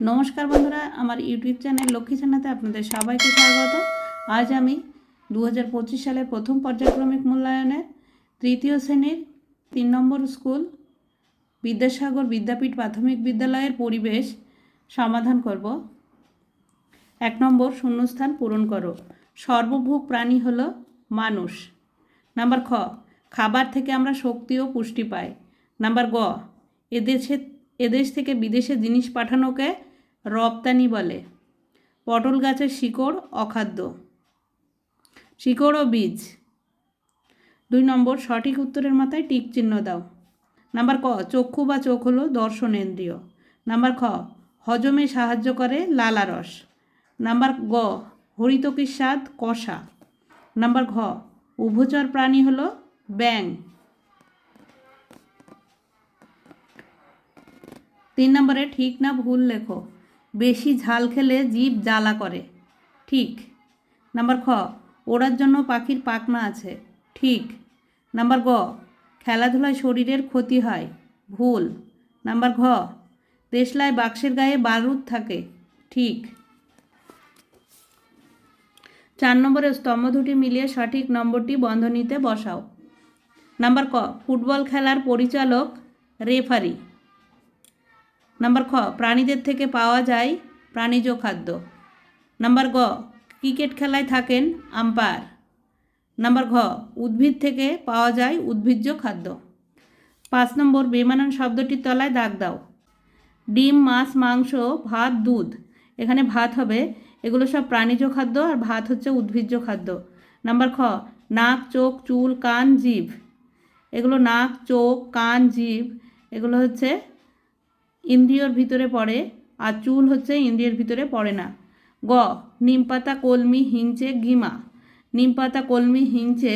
নমস্কার বন্ধুরা, আমার ইউটিউব চ্যানেল লক্ষ্মী চ্যানেলে আপনাদের সবাইকে স্বাগত। আজ আমি দু সালের প্রথম পর্যায়ক্রমিক মূল্যায়নের তৃতীয় শ্রেণির তিন নম্বর স্কুল বিদ্যাসাগর বিদ্যাপীঠ প্রাথমিক বিদ্যালয়ের পরিবেশ সমাধান করব। এক নম্বর, শূন্যস্থান পূরণ করো। সর্বভূক প্রাণী হলো মানুষ। নাম্বার খ, খাবার থেকে আমরা শক্তি ও পুষ্টি পাই। নাম্বার গ, এদেশে এদেশ থেকে বিদেশে জিনিস পাঠানোকে রপ্তানি বলে। পটল গাছের শিকড় অখাদ্য। শিকড় ও বীজ। দুই নম্বর, সঠিক উত্তরের মাথায় টিক চিহ্ন দাও। নাম্বার ক, চক্ষু বা চোখ হলো দর্শনেন্দ্রিয়। নাম্বার খ, হজমে সাহায্য করে লালারস নাম্বার গ, হরিতকির স্বাদ কষা। নাম্বার ঘ, উভচর প্রাণী হলো ব্যাং তিন নম্বরে, ঠিক না ভুল লেখো। বেশি ঝাল খেলে জীব জ্বালা করে। ঠিক। নাম্বার খ, ওড়ার জন্য পাখির পাখনা আছে। ঠিক। নাম্বার গ, খেলাধুলায় শরীরের ক্ষতি হয়। ভুল। নাম্বার ঘ, দেশলায় বাক্সের গায়ে বারুদ থাকে। ঠিক। চার নম্বরে স্তম্ভ দুটি মিলিয়ে সঠিক নম্বরটি বন্ধনীতে বসাও। নাম্বার ক, ফুটবল খেলার পরিচালক, রেফারি। নাম্বার খ, প্রাণীদের থেকে পাওয়া যায় প্রাণীজ খাদ্য। নাম্বার গ, ক্রিকেট খেলায় থাকেন আম্পায়ার। নাম্বার ঘ, উদ্ভিদ থেকে পাওয়া যায় উদ্ভিজ্জ খাদ্য। পাঁচ নম্বর, বেমানান শব্দটির তলায় দাগ দাও। ডিম, মাছ, মাংস, ভাত, দুধ, এখানে ভাত হবে। এগুলো সব প্রাণীজ খাদ্য আর ভাত হচ্ছে উদ্ভিজ্জ খাদ্য। নাম্বার খ, নাক, চোখ, চুল, কান, জিভ। এগুলো নাক, চোখ, কান, জিভ, এগুলো হচ্ছে ইন্দ্রিয়র ভিতরে পড়ে আর চুল হচ্ছে ইন্দ্রিয়ের ভিতরে পড়ে না। গ, নিমপাতা, কলমি, হিংচে, গিমা। নিমপাতা, কলমি, হিংচে,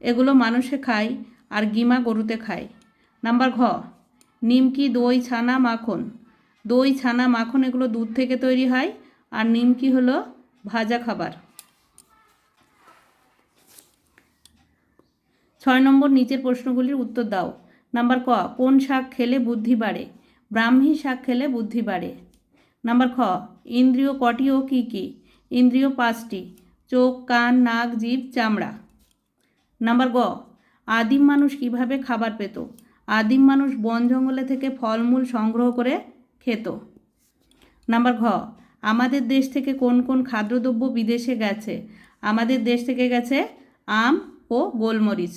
এগুলো মানুষে খায় আর গিমা গরুতে খায়। নাম্বার ঘ, নিমকি, দই, ছানা, মাখন। দই, ছানা, মাখন এগুলো দুধ থেকে তৈরি হয় আর নিমকি হলো ভাজা খাবার। ছয় নম্বর, নিচের প্রশ্নগুলির উত্তর দাও। নাম্বার ক, কোন শাক খেলে বুদ্ধি বাড়ে? ব্রাহ্মী শাক খেলে বুদ্ধি বাড়ে। নাম্বার খ, ইন্দ্রিয় কটি ও কী কী? ইন্দ্রিয় পাঁচটি, চোখ, কান, নাক, জিভ, চামড়া। নাম্বার গ, আদিম মানুষ কীভাবে খাবার পেত? আদিম মানুষ বন জঙ্গলে থেকে ফলমূল সংগ্রহ করে খেত। নাম্বার ঘ, আমাদের দেশ থেকে কোন কোন খাদ্যদ্রব্য বিদেশে গেছে? আমাদের দেশ থেকে গেছে আম ও গোলমরিচ।